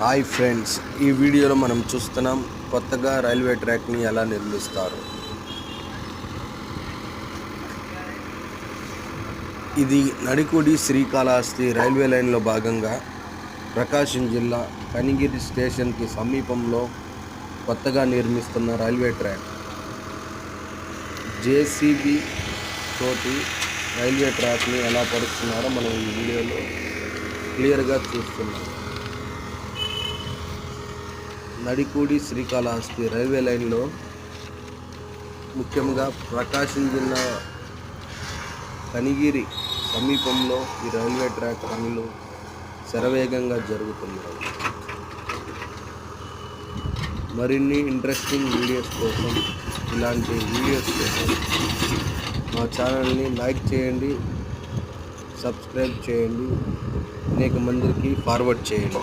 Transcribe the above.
Hi friends ఈ వీడియోలో మనం చూస్తున్నాం కొత్తగా రైల్వే ట్రాక్ని ఎలా నిర్మిస్తారు. ఇది నడికుడి శ్రీకాళహస్తి రైల్వే లైన్లో భాగంగా ప్రకాశం జిల్లా కనిగిరి స్టేషన్కి సమీపంలో కొత్తగా నిర్మిస్తున్న రైల్వే ట్రాక్. జేసీబీ తోటి రైల్వే ట్రాక్ని ఎలా పరుస్తున్నారో మనం ఈ వీడియోలో క్లియర్గా చూస్తున్నాం. నడికూడి శ్రీకాళహస్తి రైల్వే లైన్లో ముఖ్యంగా ప్రకాశం జిల్లా కనిగిరి సమీపంలో ఈ రైల్వే ట్రాక్ పనులు శరవేగంగా జరుగుతున్నాయి. మరిన్ని ఇంట్రెస్టింగ్ వీడియోస్ కోసం ఇలాంటి వీడియోస్ కోసం మా ఛానల్ని లైక్ చేయండి సబ్స్క్రైబ్ చేయండి అనేక మందికి ఫార్వర్డ్ చేయండి.